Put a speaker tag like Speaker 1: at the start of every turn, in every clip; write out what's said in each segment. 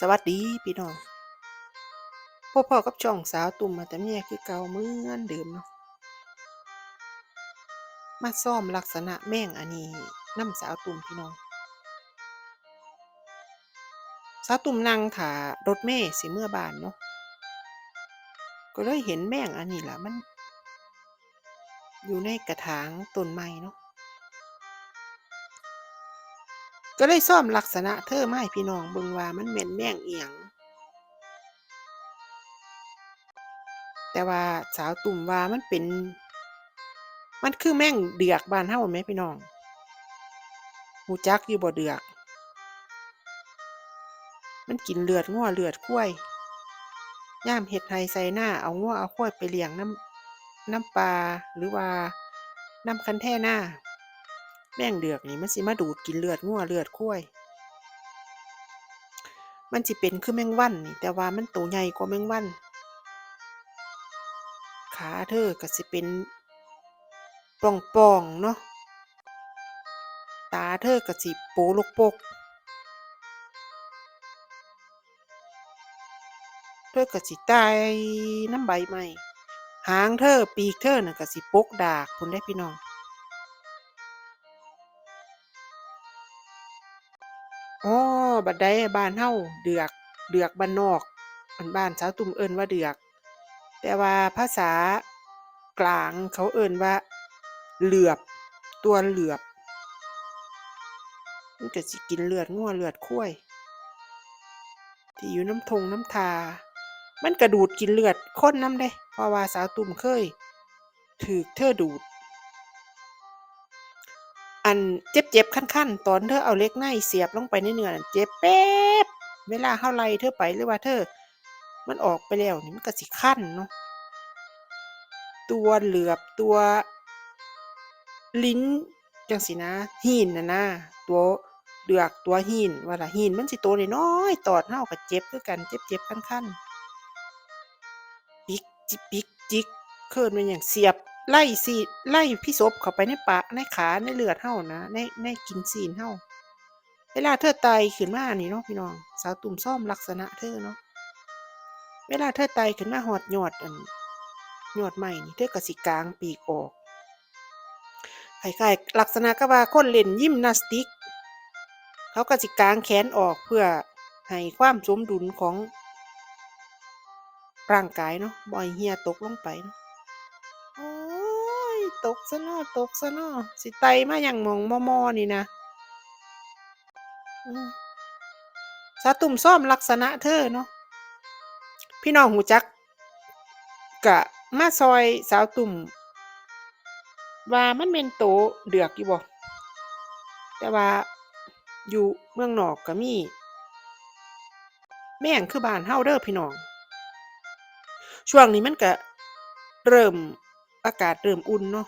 Speaker 1: สวัสดีพี่น้องพ่อพ่อกับช่องสาวตุ่มมาแต่เมียคือเก่าเหมือนเดิมเนาะมาซ่อมลักษณะแม่งอันนี้น้ำสาวตุ่มพี่น้องสาวตุ่มนั่งถารถเมล์สิเมื่อบานเนาะก็เลยเห็นแม่งอันนี้ล่ะมัน อยู่ในกระถางต้นไม้เนาะ ก็เลยซ่อมลักษณะเธอมาให้พี่น้องเบิ่งว่ามันแม่นแม่งเอียง แต่ว่าสาวตุ่มว่ามันเป็น มันคือแม่งเดือกบ้านเฮาแหมพี่น้องหูจักอยู่บ่เดือก มันกินเลือดงัวเลือดควยย่ามเฮ็ดไห้ใส่หน้าเอางัวเอาควยไปเลี้ยงน้ำน้ำปลาหรือว่าน้ำคันแท่หน้า แม่งเดือกนี่มันสิมาดูดกินเลือดงัวเลือดควายมันสิเป็นคือแมงวันนี่แต่ว่ามันโตใหญ่กว่าแมงวันขาเธอก็สิเป็นป่องๆเนาะตาเธอก็สิโปลกปกเธอก็สิตายน้ำใบไม้หางเธอปีกเธอน่ะก็สิปกดากพุ่นได้พี่น้อง อ๋อบัดใดบ้านเฮาเดือก เดือกบ้านนอกอันบ้านสาวตุ่มเอิ้นว่าเดือก แต่ว่าภาษากลางเขาเอิ้นว่า เหลือบ ตัวเหลือบ มันก็สิกินเลือดงัวเลือดควยที่อยู่น้ำทงน้ำทา มันกระดูดกินเลือดค้นน้ำเด้ เพราะว่าสาวตุ่มเคยถูกเธอดูด อันเจ็บๆคันๆ ตอนเธอเอาเล็กในเสียบลงไปในเนื้อเจ็บแป๊บเวลาเฮาไล่เธอไปหรือว่าเธอ มันออกไปแล้วนี่มันก็สิคันเนาะตัวเหลือบตัวลิ้นจังซี้นะหีนนะนะตัวเดือกตัวหีนว่าล่ะหีนมันสิตัวน้อยๆตอดเฮาก็เจ็บคือกันเจ็บๆคันๆปิกจิปิกจิกเคิ้นว่าหยังเสียบ ไล่สิไล่พิศพเข้าไปในปากในขาในเลือดเฮานะในในกินซีนเฮาเวลาเธอไตขึ้นมานี่เนาะพี่น้องสาวตุ่มซ่อมลักษณะเธอเนาะเวลาเธอไตขึ้นมาฮอดยอดอันยอดไม้นี่เธอกสิกลางปีกออกคล้ายๆลักษณะกับว่าคนเล่นยิมนาสติก เขากสิกลางแขนออกเพื่อให้ความสมดุลของร่างกายเนาะบ่ให้เหี่ยตกลงไปเนาะ ตกซะนาะตกซะนาะสิไตมาหยังมองมอๆนี่นะสาตุ่มซ่อมลักษณะเธอเนาะพี่น้องรู้จักก็มาซอยสาวตุ่ม ว่ามันแม่นโตเดือกอยู่บ่แต่ว่าอยู่เมืองนอกก็มี แม่งคือบ้านเฮาเด้อพี่น้อง ช่วงนี้มันก็เริ่ม อากาศเริ่มอุ่นเนาะ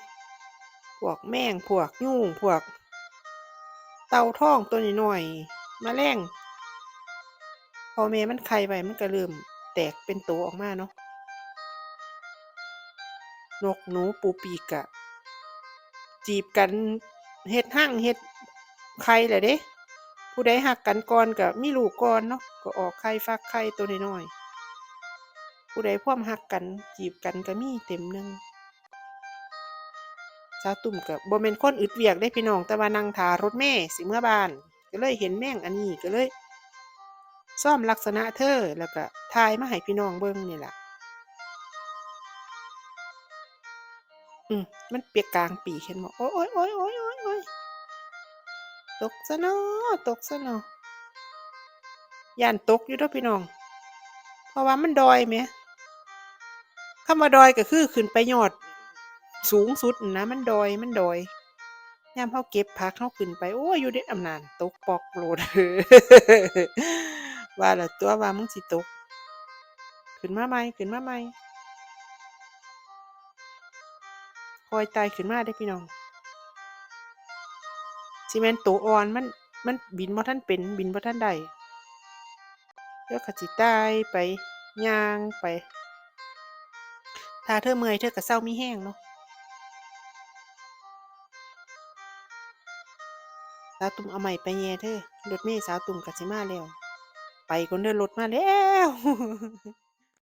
Speaker 1: พวกแมงพวกยุงพวก เต่าทองตัวน้อยๆแมลงพอแม่มันไข่ไว้มันก็เริ่มแตกเป็นโตออกมาเนาะ นกหนูปูปีกก็จีบกันเฮ็ดรังเฮ็ดไข่แล้วเดะผู้ใดรักกันก่อนก็มีลูกก่อนเนาะก็ออกไข่ฟักไข่ตัวน้อยๆผู้ใดพร้อมรักกันจีบกันก็มีเต็มหนึ่ง สาวตุ่มก็บ่แม่นคนอึดเวียกเดะพี่น้อง แต่ว่านั่งทารถเมล์สิเมื่อบาน ก็เลยเห็นแม่งอันนี้ก็เลยซ่อมลักษณะเธอแล้วก็ถ่ายมาให้พี่น้องเบิ่งนี่ล่ะอืมมันเปียกกลางปีเห็นบ่โอ๊ยๆๆๆๆตกซะเนาะตกซะเนาะย้านตกอยู่เด้อพี่น้อง เพราะว่ามันดอยแหมคำว่าดอยก็คือขึ้นไปยอด สูงสุดนะมันดอยมันดอยยามเราเก็บผักเราขึ้นไป โอ้ยอยู่เดะอำนาจตกปอกโหลดว่าล้วตั่วว่ามึงสิตก ขึ้นมาใหม่ขึ้นมาใหม่คอยไต่ขึ้นมาเด้พี่น้องสิแม่นโตอ่อนมันมันบินบ่ทันเป็นบินบ่ทันได้เดี๋ยวก็สิไต่ไปย่างไป ถ้าเธอเมื่อยเธอก็เซามีแรงเนาะ สาวตุ่มเอาใหม่ไปแย่เธอรถเมย์สาวตุ่มก็สิมาแล้ว ไปคนเดินรถมาแล้ว